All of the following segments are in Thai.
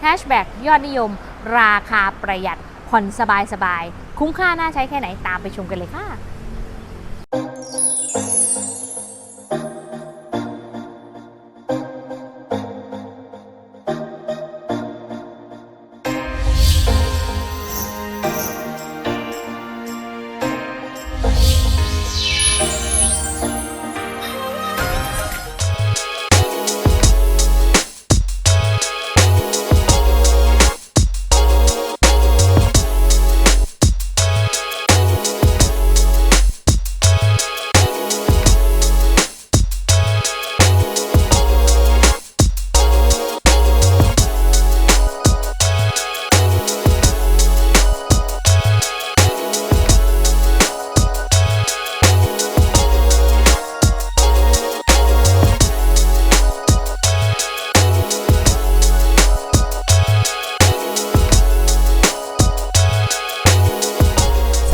แฮชแบ็กยอดนิยม ราคาประหยัดผ่อนสบายสบายๆ คุ้มค่าน่าใช้แค่ไหนตามไปชมกันเลยค่ะ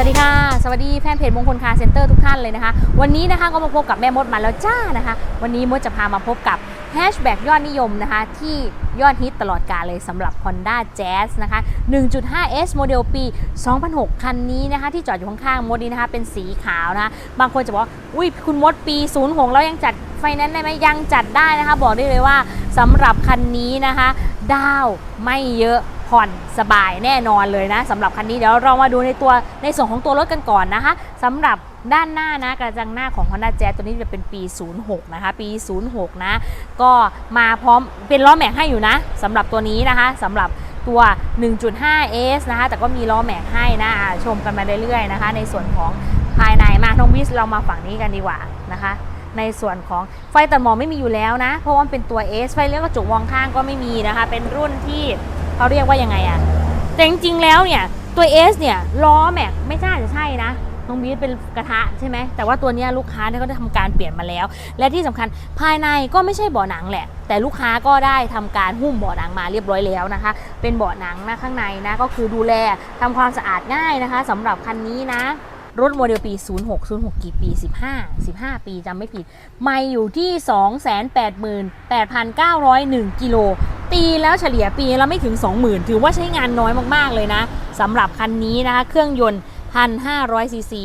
สวัสดีค่ะ สวัสดีแฟนเพจมงคลคาร์เซ็นเตอร์ทุกท่านเลยนะคะ วันนี้นะคะก็มาพบกับแม่มดมาแล้วจ้านะคะ วันนี้มดจะพามาพบกับแฮชแบ็กยอดนิยมนะคะ ที่ยอดฮิตตลอดกาลเลยสำหรับ Honda Jazz นะคะ 1.5S โมเดลปี 2006 คันนี้นะคะ ที่จอดอยู่ข้างๆมดนี้นะคะ เป็นสีขาวนะคะ บางคนจะบอกว่าอุ้ยคุณมดปี 06 แล้วยังจัดไฟแนนซ์ได้ไหมยังจัดได้นะคะ บอกได้เลยว่าสำหรับคันนี้นะคะ ดาวไม่เยอะ ผ่อนสบายแน่นอนเลยนะสำหรับคันนี้เดี๋ยวเรามาดูในตัวในส่วนของตัวรถกันก่อนนะคะสำหรับด้านหน้านะกระจังหน้าของ Honda Jazz ตัวนี้จะเป็นปี 06 นะคะ ปี 06 นะ ก็มาพร้อมเป็นล้อแม็กให้อยู่นะสำหรับตัวนี้นะคะสำหรับตัว 1.5S นะคะ แต่ก็มีล้อแม็กให้นะชมกันมาเรื่อยๆนะคะ ในส่วนของภายในมาน้องวิสเรามาฝั่งนี้กันดีกว่านะคะในส่วนของไฟตัดหมอกไม่มีอยู่แล้วนะ เพราะว่าเป็นตัว S ไฟเลี้ยวกระจกมองข้างก็ไม่มีนะคะ เป็นรุ่นที่ เขาเรียกว่ายังไงอะแต่จริงๆแล้วเนี่ยตัว S เนี่ยล้อแม็กไม่น่าจะใช่นะน้องบีทเป็นกระทะใช่ไหมแต่ว่าตัวนี้ลูกค้าเนี่ยก็ได้ทำการเปลี่ยนมาแล้ว และที่สำคัญภายในก็ไม่ใช่เบาะหนังแหละ แต่ลูกค้าก็ได้ทำการหุ้มเบาะหนังมาเรียบร้อยแล้วนะคะ เป็นเบาะหนังนะข้างในนะก็คือดูแลทำความสะอาดง่ายนะคะสำหรับคันนี้นะรถโมเดลปี 06 06 กี่ปี 15 15 ปีจำไม่ผิด ไม่อยู่ที่ 288,901กิโลตีแล้วเฉลี่ยปีและไม่ถึง 20,000 ถือว่าใช้งานน้อยมากๆเลยนะสำหรับคันนี้นะคะ เครื่องยนต์ 1,500 ซีซี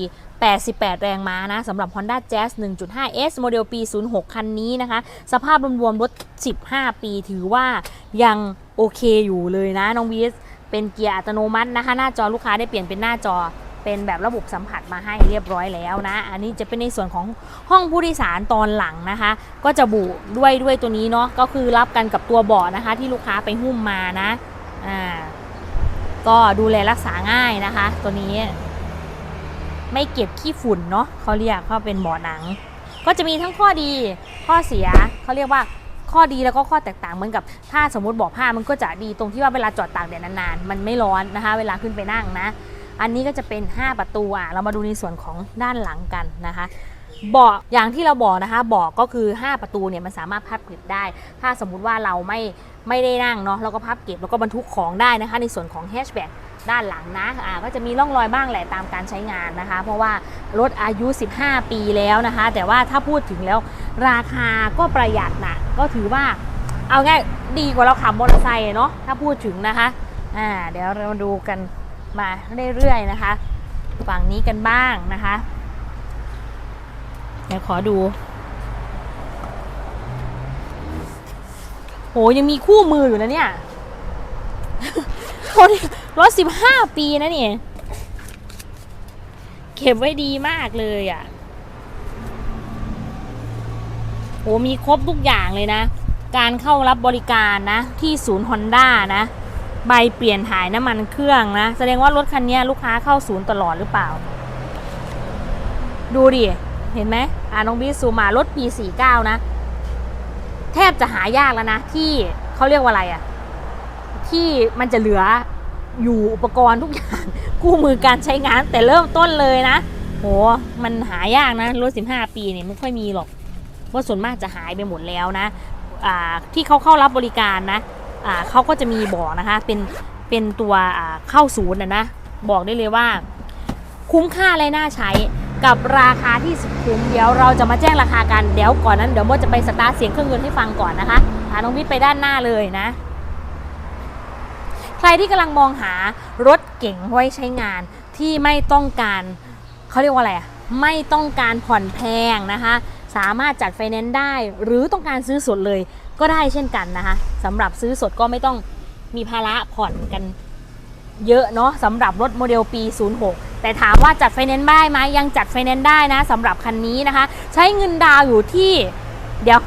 88 แรงม้านะสำหรับ Honda Jazz 1.5S โมเดลปี 06 คันนี้นะคะ สภาพรวมๆรถ 15 ปีถือว่ายังโอเคอยู่เลยนะ น้องวีสเป็นเกียร์อัตโนมัตินะคะ หน้าจอลูกค้าได้เปลี่ยนเป็นหน้าจอ เป็นแบบระบบสัมผัสมาให้เรียบร้อยแล้วนะ อันนี้จะเป็นในส่วนของห้องผู้โดยสารตอนหลังนะคะ ก็จะบุด้วยด้วยตัวนี้เนาะก็คือรับกันกับตัวเบาะนะคะ ที่ลูกค้าไปหุ้มมานะอ่าก็ดูแลรักษาง่ายนะคะ ตัวนี้ ไม่เก็บขี้ฝุ่นเนาะเขาเรียกเขาเป็นเบาะหนัง ก็จะมีทั้งข้อดีข้อเสียเขาเรียกว่าข้อดีแล้วก็ข้อแตกต่างเหมือนกับถ้าสมมติเบาะผ้ามันก็จะดีตรงที่ว่าเวลาจอดตากแดดนานๆ มันไม่ร้อนนะคะ เวลาขึ้นไปนั่งนะ อันนี้ก็จะเป็น 5 ประตูอะเรามาดูในส่วนของด้านหลังกันนะคะเบาะอย่างที่เราบอกนะคะเบาะก็คือ 5 ประตูเนี่ยมันสามารถพับเก็บได้ ถ้าสมมุติว่าเราไม่ไม่ได้นั่งเนาะเราก็พับเก็บแล้วก็บรรทุกของได้นะคะ ในส่วนของแฮชแบ็กด้านหลังนะอ่าก็จะมีร่องรอยบ้างแหละตามการใช้งานนะคะ เพราะว่ารถอายุ 15 ปีแล้วนะคะ แต่ว่าถ้าพูดถึงแล้วราคาก็ประหยัดนะก็ถือว่าเอาง่ายดีกว่าเราขับมอเตอร์ไซค์เนาะถ้าพูดถึงนะคะอ่าเดี๋ยวเรามาดูกัน มาเรื่อยๆนะคะฝั่งนี้กันบ้างนะคะเดี๋ยวขอดูโหยังมีคู่มืออยู่นะเนี่ยโหรถสิบห้าปีนะเนี่ย เก็บไว้ดีมากเลยอะ่ะโหมีครบทุกอย่างเลยนะ การเข้ารับบริการนะ ที่ศูนย์ฮอนด้านะ ใบเปลี่ยนถ่ายน้ำมันเครื่องนะ แสดงว่ารถคันนี้ลูกค้าเข้าศูนย์ตลอดหรือเปล่า ดูดิ เห็นไหมอ่าน้องบีซูมารถปี 49 นะ แทบจะหายากแล้วนะ ที่เขาเรียกว่าอะไรอะที่มันจะเหลืออยู่อุปกรณ์ทุกอย่างคู่มือการใช้งาน แต่เริ่มต้นเลยนะโหมันหายากนะรถ 15 ปีเนี่ยไม่ค่อยมีหรอกเพราะส่วนมากจะหายไปหมดแล้วนะอ่าที่เขาเข้ารับบริการนะ อ่าเขาก็จะมีบอกนะคะ เป็นเป็นตัวอ่าเข้าศูนย์นะนะบอกได้เลยว่า คุ้มค่าและน่าใช้กับราคาที่สุดคุ้มเดี๋ยวเราจะมาแจ้งราคากันเดี๋ยวก่อนนั้นเดี๋ยวโมจะไปสตาร์เสียงเครื่องยนต์ให้ฟังก่อนนะคะพาน้องวิทย์ไปด้านหน้าเลยนะ ใครที่กำลังมองหารถเก๋งไว้ใช้งานที่ไม่ต้องการเขาเรียกว่าอะไรอะไม่ต้องการผ่อนแพงนะคะ สามารถจัดไฟแนนซ์ได้ หรือต้องการซื้อสดเลย ก็ได้เช่นกันนะคะสำหรับซื้อสดก็ไม่ต้องมีภาระผ่อนกันเยอะเนาะสำหรับรถโมเดลปี 06 แต่ถามว่าจัดไฟแนนซ์ได้ไหมยังจัดไฟแนนซ์ได้นะสำหรับคันนี้นะคะ ใช้เงินดาวอยู่ที่ เดี๋ยว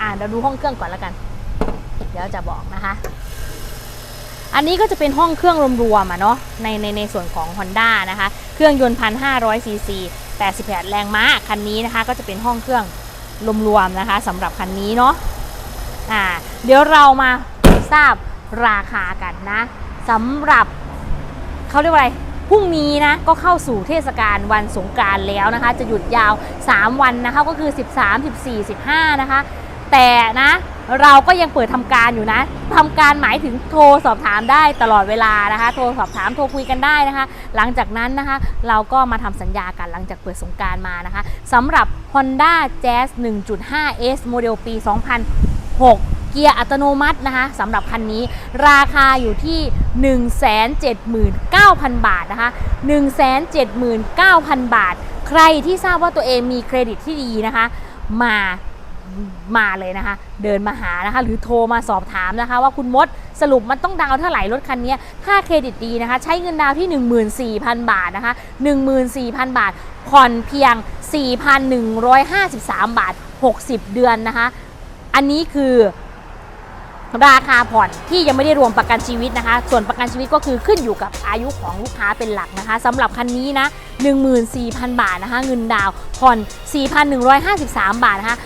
อ่าเดี๋ยวดูห้องเครื่องก่อนแล้วกัน เดี๋ยวจะบอกนะคะ อันนี้ก็จะเป็นห้องเครื่องรวมๆอะเนาะในในในส่วนของ Honda นะคะ เครื่องยนต์1,500ซีซี88แรงม้าคันนี้นะคะ ก็จะเป็นห้องเครื่องรวมๆนะคะสำหรับคันนี้เนาะ อ่าเดี๋ยวเรามาทราบราคากันนะสำหรับเขาเรียกว่าอะไรพรุ่งนี้นะก็เข้าสู่เทศกาลวันสงกรานต์แล้วนะคะ จะหยุดยาว 3 วันนะคะก็คือ 13 14 15 นะคะ แต่นะเราก็ยังเปิดทำการอยู่นะทำการหมายถึงโทรสอบถามได้ตลอดเวลานะคะ โทรสอบถามโทรคุยกันได้นะคะ หลังจากนั้นนะคะ เราก็มาทำสัญญากันหลังจากเปิดสงการมานะคะสำหรับ Honda Jazz 1.5 S โมเดลปี 6 เกียร์อัตโนมัตินะคะสำหรับคันนี้ราคาอยู่ที่ 179,000 บาทนะคะ 179,000 บาท ใครที่ทราบว่าตัวเองมีเครดิตที่ดีนะคะ มามาเลยนะคะ เดินมาหานะคะ หรือโทรมาสอบถามนะคะ ว่าคุณมดสรุปมันต้องดาวเท่าไหร่รถคันนี้ถ้าเครดิตดีนะคะ ใช้เงินดาวน์ที่ 14,000 บาทนะคะ 14,000 บาทผ่อนเพียง 4,153 บาท 60 เดือนนะคะ อันนี้คือราคาผ่อนที่ยังไม่ได้รวมประกันชีวิตนะคะ ส่วนประกันชีวิตก็คือขึ้นอยู่กับอายุของลูกค้าเป็นหลักนะคะสำหรับคันนี้นะ 14,000 บาทนะคะ เงินดาวน์ผ่อน 4,153 บาทนะคะ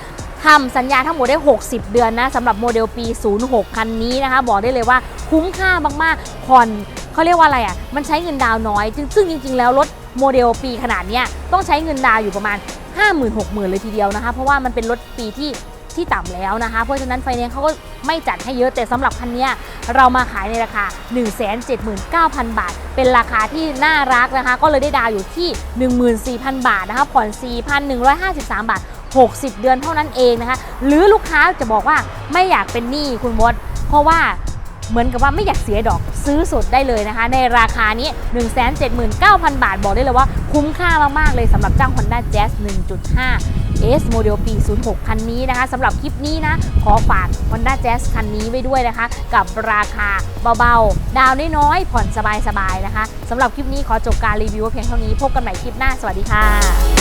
ทำสัญญาทั้งหมดได้ 60 เดือนนะสำหรับโมเดลปี 06 คันนี้นะคะ บอกได้เลยว่าคุ้มค่ามากๆ ผ่อนเขาเรียกว่าอะไรอะ มันใช้เงินดาวน้อย ซึ่งจริง ๆ แล้วรถโมเดลปีขนาดนี้ต้องใช้เงินดาวอยู่ประมาณ 50,000 60,000 เลยทีเดียวนะคะ เพราะว่ามันเป็นรถปีที่ ที่ต่ำแล้วนะคะ เพราะฉะนั้นไฟแนนซ์เขาก็ไม่จัดให้เยอะแต่สำหรับคันนี้เรามาขายในราคา 179,000 บาท เป็นราคาที่น่ารักนะคะ ก็เลยได้ดาวอยู่ที่ 14,000 บาทนะคะผ่อน 4,153 บาท 60 เดือนเท่านั้นเองนะคะ หรือลูกค้าจะบอกว่าไม่อยากเป็นหนี้คุณมดเพราะว่า เหมือนกับว่าไม่อยากเสียดอกซื้อสดได้เลยนะคะ ในราคานี้ 179,000 บาทบอกได้เลยว่าคุ้มค่ามาก ๆ เลยสำหรับเจ้า Honda Jazz 1.5 S โมเดลปี 06 คันนี้นะคะสำหรับคลิปนี้นะ ขอฝาก Honda Jazz คันนี้ไว้ด้วยนะคะ กับราคาเบาๆ ดาวน้อยๆ ผ่อนสบายๆ นะคะสำหรับคลิปนี้ขอจบการรีวิวเพียงเท่านี้ พบกันใหม่คลิปหน้า สวัสดีค่ะ